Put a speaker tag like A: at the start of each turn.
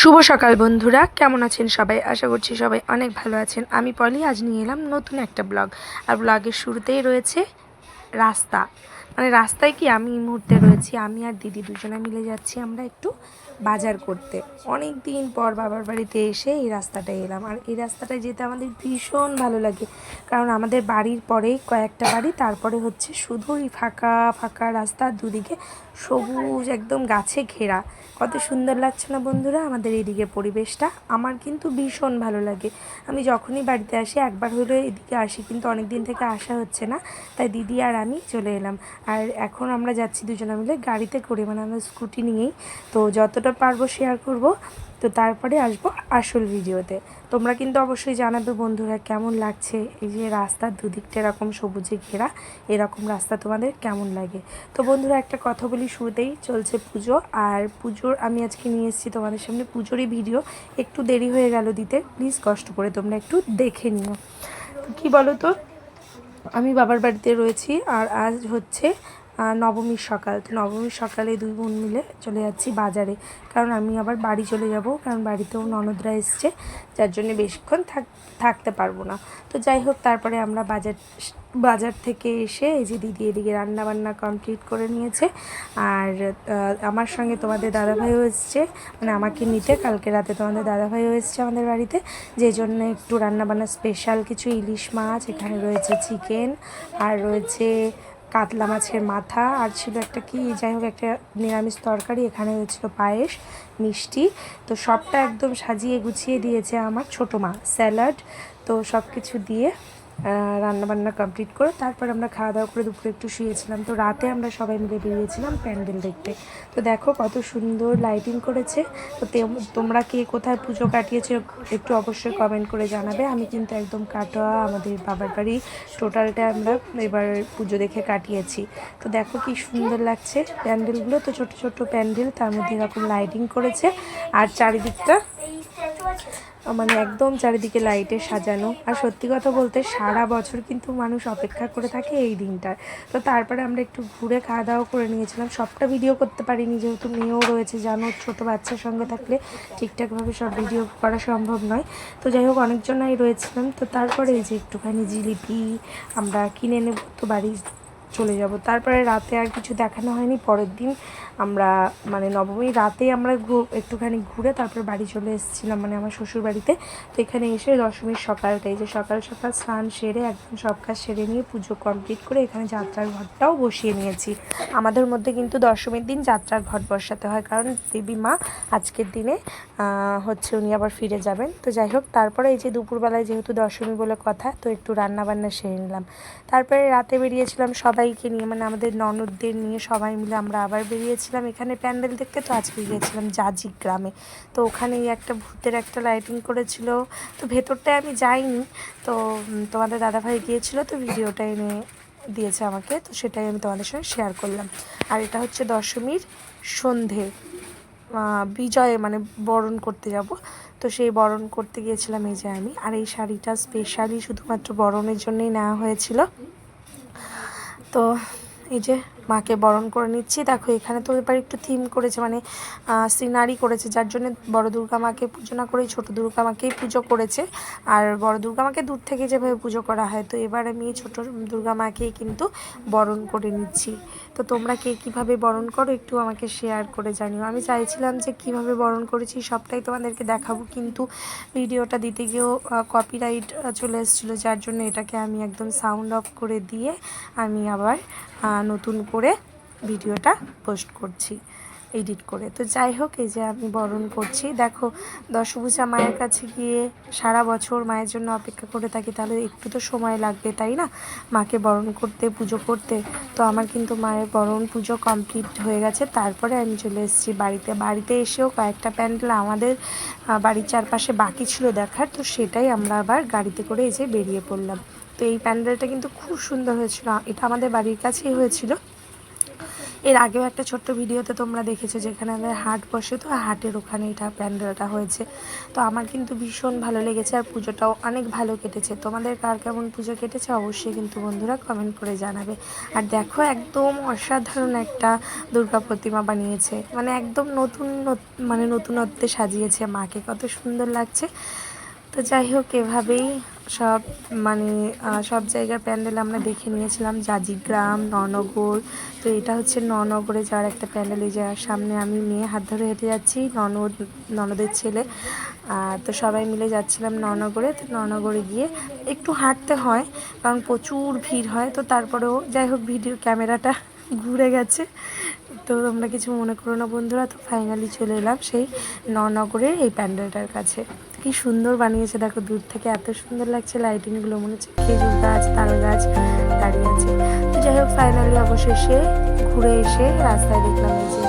A: শুভ সকাল বন্ধুরা, কেমন আছেন সবাই? আশা করছি সবাই অনেক ভালো আছেন। আমি পলি, আজ নিয়ে এলাম নতুন একটা ব্লগ। আর ব্লগের শুরুতেই রয়েছে রাস্তা। মানে রাস্তায় কি আমি এই মুহূর্তে রয়েছি, আমি আর দিদি দুজনে মিলে যাচ্ছি আমরা একটু বাজার করতে। অনেক দিন পর বাবার বাড়িতে এসে এই রাস্তাটায় এলাম। আর এই রাস্তাটায় যেতে আমাদের ভীষণ ভালো লাগে। কারণ আমাদের বাড়ির পরেই কয়েকটা বাড়ি, তারপরে হচ্ছে শুধুই ফাঁকা ফাঁকা রাস্তা দুদিকে সবুজ, একদম গাছে ঘেরা। কত সুন্দর লাগছে না বন্ধুরা? আমাদের এদিকে পরিবেশটা। আমার কিন্তু ভীষণ ভালো লাগে। আমি যখনই বাড়িতে আসি, একবার হলেও এদিকে আসি, কিন্তু অনেক দিন থেকে আসা হচ্ছে না। তাই দিদি আর আমি চলে এলাম। আর এখন আমরা যাচ্ছি দুজনে মিলে গাড়িতে করে মানে আমরা স্কুটি নিয়েই। তো যতটা পারব শেয়ার করব। তো তারপরে আসব আসল ভিডিওতে তোমরা কিন্তু অবশ্যই জানাবে বন্ধুরা কেমন লাগছে এই যে রাস্তার দুদিকটা এরকম সবুজে ঘেরা, এরকম রাস্তা তোমাদের কেমন লাগে? তো বন্ধুরা একটা কথা বলি শুরুতেই, চলছে পুজো আর পুজোর আমি আজকে নিয়ে এসেছি তোমাদের সামনে পুজোরই ভিডিও। একটু দেরি হয়ে গেল দিতে প্লিজ কষ্ট করে তোমরা একটু দেখে নিও। কী বলো তো আমি বাবার বাড়িতে রয়েছি আর আজ হচ্ছে নবমীর সকাল। তো নবমীর সকালে দুই বোন মিলে চলে যাচ্ছি বাজারে। কারণ আমি আবার বাড়ি চলে যাব, কারণ বাড়িতেও ননদরা এসছে, যার জন্য বেশিক্ষণ থাক, থাকতে পারব না। তো যাই হোক, তারপরে আমরা বাজার বাজার থেকে এসে এই যে দিদি এদিকে রান্নাবান্না কমপ্লিট করে নিয়েছে। আর আমার সঙ্গে তোমাদের দাদাভাইও এসছে। মানে আমাকে নিতে, কালকে রাতে তোমাদের দাদাভাইও এসছে আমাদের বাড়িতে। যে জন্য একটু রান্নাবান্না স্পেশাল কিছু ইলিশ মাছ, এখানে রয়েছে চিকেন আর রয়েছে কাতলা মাছের মাথা আর ছিল একটা কি, যাই হোক একটা নিরামিষ তরকারি, এখানে হয়েছিল পায়েস, মিষ্টি। তো সবটা একদম সাজিয়ে গুছিয়ে দিয়েছে আমার ছোটো মা। স্যালাড, তো সব কিছু দিয়ে রান্না বান্না কমপ্লিট করে তারপর আমরা খাওয়া দাওয়া করে দুপুরে একটু শুয়েছিলাম। তো রাতে আমরা সবাই মিলে বেরিয়েছিলাম প্যান্ডেল দেখতে। তো দেখো কত সুন্দর লাইটিং করেছে। তো তোমরা কে কোথায় পুজো কাটিয়েছে একটু অবশ্যই কমেন্ট করে জানাবে। আমি কিন্তু একদম কাটোয়া, আমাদের বাবার বাড়ি টোটালটা আমরা এবার পুজো দেখে কাটিয়েছি। তো দেখো কি সুন্দর লাগছে প্যান্ডেলগুলো। তো ছোট ছোট প্যান্ডেল, তার মধ্যে এরকম লাইটিং করেছে। আর চারিদিকটা মানে একদম চারিদিকে লাইটে সাজানো। আর সত্যি কথা বলতে সারা বছর কিন্তু মানুষ অপেক্ষা করে থাকে এই দিনটার তো তারপরে আমরা একটু ঘুরে খাওয়া দাওয়া করে নিয়েছিলাম। সবটা ভিডিও করতে পারিনি, যেহেতু মেয়েও রয়েছে, জানো, ছোট বাচ্চার সঙ্গে থাকলে ঠিকঠাকভাবে সব ভিডিও করা সম্ভব নয়। তো যাই হোক, অনেকজনাই রয়েছিলাম। তো তারপরে এই যে একটুখানি জিলিপি আমরা কিনে নেব, তো বাড়ি চলে যাব। তারপরে রাতে আর কিছু দেখানো হয়নি, পরের দিন আমরা মানে নবমী রাতে আমরা একটুখানি ঘুরে তারপর বাড়ি চলে এসেছিলাম মানে আমার শ্বশুর বাড়িতে তো এখানে এসে দশমীর সকালটাই যে সকাল সকাল স্নান সেরে একদম সব কাজ সেরে নিয়ে পুজো কমপ্লিট করে এখানে যাত্রার ঘরটাও বসিয়ে নিয়েছি। আমাদের মধ্যে কিন্তু দশমীর দিন যাত্রার ঘট বসাতে হয়, কারণ দেবী মা আজকের দিনে হচ্ছে উনি আবার ফিরে যাবেন। তো যাই হোক, তারপরে এই যে দুপুরবেলায় যেহেতু দশমী বলে কথা, তো একটু রান্না বান্না সেরে নিলাম। তারপরে রাতে বেরিয়েছিলাম সবাইকে নিয়ে মানে আমাদের ননদদের নিয়ে সবাই মিলে আমরা আবার বেরিয়েছিলাম এখানে প্যান্ডেল দেখতে তো আজকে গিয়েছিলাম জাজি গ্রামে। তো ওখানেই একটা ভূতের একটা লাইটিং করেছিল। তো ভেতরটায় আমি যাইনি। তো তোমাদের দাদাভাই গিয়েছিল তো ভিডিওটা এনে দিয়েছে আমাকে। তো সেটাই আমি তোমাদের সঙ্গে শেয়ার করলাম। আর এটা হচ্ছে দশমীর সন্ধে। বিজয়ে মানে বরণ করতে যাব। তো সেই বরণ করতে গিয়েছিলাম এই যে আমি। আর এই শাড়িটা স্পেশালি শুধুমাত্র বরণের জন্যই নেওয়া হয়েছিল। তো এই যে মাকে বরণ করে নিচ্ছি। দেখো, এখানে তো এবার একটু থিম করেছে মানে সিনারি করেছে। যার জন্য বড় দুর্গা মাকে পুজো না করেই, ছোটো দুর্গা মাকেই পুজো করেছে। আর বড় দুর্গা মাকে দূর থেকে যেভাবে পুজো করা হয়, তো এবার আমি ছোটো দুর্গা মাকেই কিন্তু বরণ করে নিচ্ছি। তো তোমরা কে কীভাবে বরণ করো, একটু আমাকে শেয়ার করে জানিও। আমি চাইছিলাম যে কীভাবে বরণ করেছি, সবটাই তোমাদেরকে দেখাবো, কিন্তু ভিডিওটা দিতে গিয়েও কপিরাইট চলে এসেছিল। যার জন্য এটাকে আমি একদম সাউন্ড অফ করে দিয়ে আমি আবার নতুন করে ভিডিওটা পোস্ট করছি, এডিট করে। তো যাই হোক, এই যে আমি বরণ করছি। দেখো, দশভূজা মায়ের কাছে গিয়ে সারা বছর মায়ের জন্য অপেক্ষা করে থাকি, তাহলে একটু তো সময় লাগবে, তাই না? মাকে বরণ করতে, পুজো করতে। তো আমার কিন্তু মায়ের বরণ পুজো কমপ্লিট হয়ে গেছে। তারপরে আমি চলে এসেছি বাড়িতে। বাড়িতে এসেও কয়েকটা প্যান্ডেল আমাদের বাড়ির চারপাশে বাকি ছিল দেখার, তো সেটাই আমরা আবার গাড়িতে করে যে বেরিয়ে পড়লাম। তো এই প্যান্ডেলটা কিন্তু খুব সুন্দর হয়েছিল। এটা আমাদের বাড়ির কাছেই হয়েছিল। এর আগেও একটা ছোট্ট ভিডিওতে তোমরা দেখেছ যেখানে আমাদের হাট বসে, তো হাটের ওখানে এটা প্যান্ডেলটা হয়েছে। তো আমার কিন্তু ভীষণ ভালো লেগেছে আর পুজোটাও অনেক ভালো কেটেছে। তোমাদের কার কেমন পুজো কেটেছে অবশ্যই কিন্তু বন্ধুরা কমেন্ট করে জানাবে। আর দেখো একদম অসাধারণ একটা দুর্গা প্রতিমা বানিয়েছে। মানে একদম নতুন নত- মানে নতুনত্বে সাজিয়েছে মাকে। কত সুন্দর লাগছে। তো যাই হোক, এভাবেই সব মানে সব জায়গার প্যান্ডেল আমরা দেখে নিয়েছিলাম। জাজিগ্রাম, ননগর, তো এটা হচ্ছে ননগরে যাওয়ার একটা প্যান্ডেল। এই যাওয়ার সামনে আমি মেয়ে হাত ধরে হেঁটে যাচ্ছি, ননদ, ননদের ছেলে। আর তো সবাই মিলে যাচ্ছিলাম ননগরে। তো ননগরে গিয়ে একটু হাঁটতে হয়, কারণ প্রচুর ভিড় হয়। তো তারপরেও যাই হোক, ভিডিও ক্যামেরাটা ঘুরে গেছে। তো তোমরা কিছু মনে করো না বন্ধুরা। তো ফাইনালি চলে এলাম সেই ননগরের এই প্যান্ডেলটার কাছে। কি সুন্দর বানিয়েছে। দেখো, দূর থেকে এত সুন্দর লাগছে লাইটিংগুলো মনে হচ্ছে খেজুর গাছ, তাল গাছ দাঁড়িয়ে আছে। তো যাই হোক ফাইনালি অবশেষে ঘুরে এসে রাস্তায় দেখলাম যে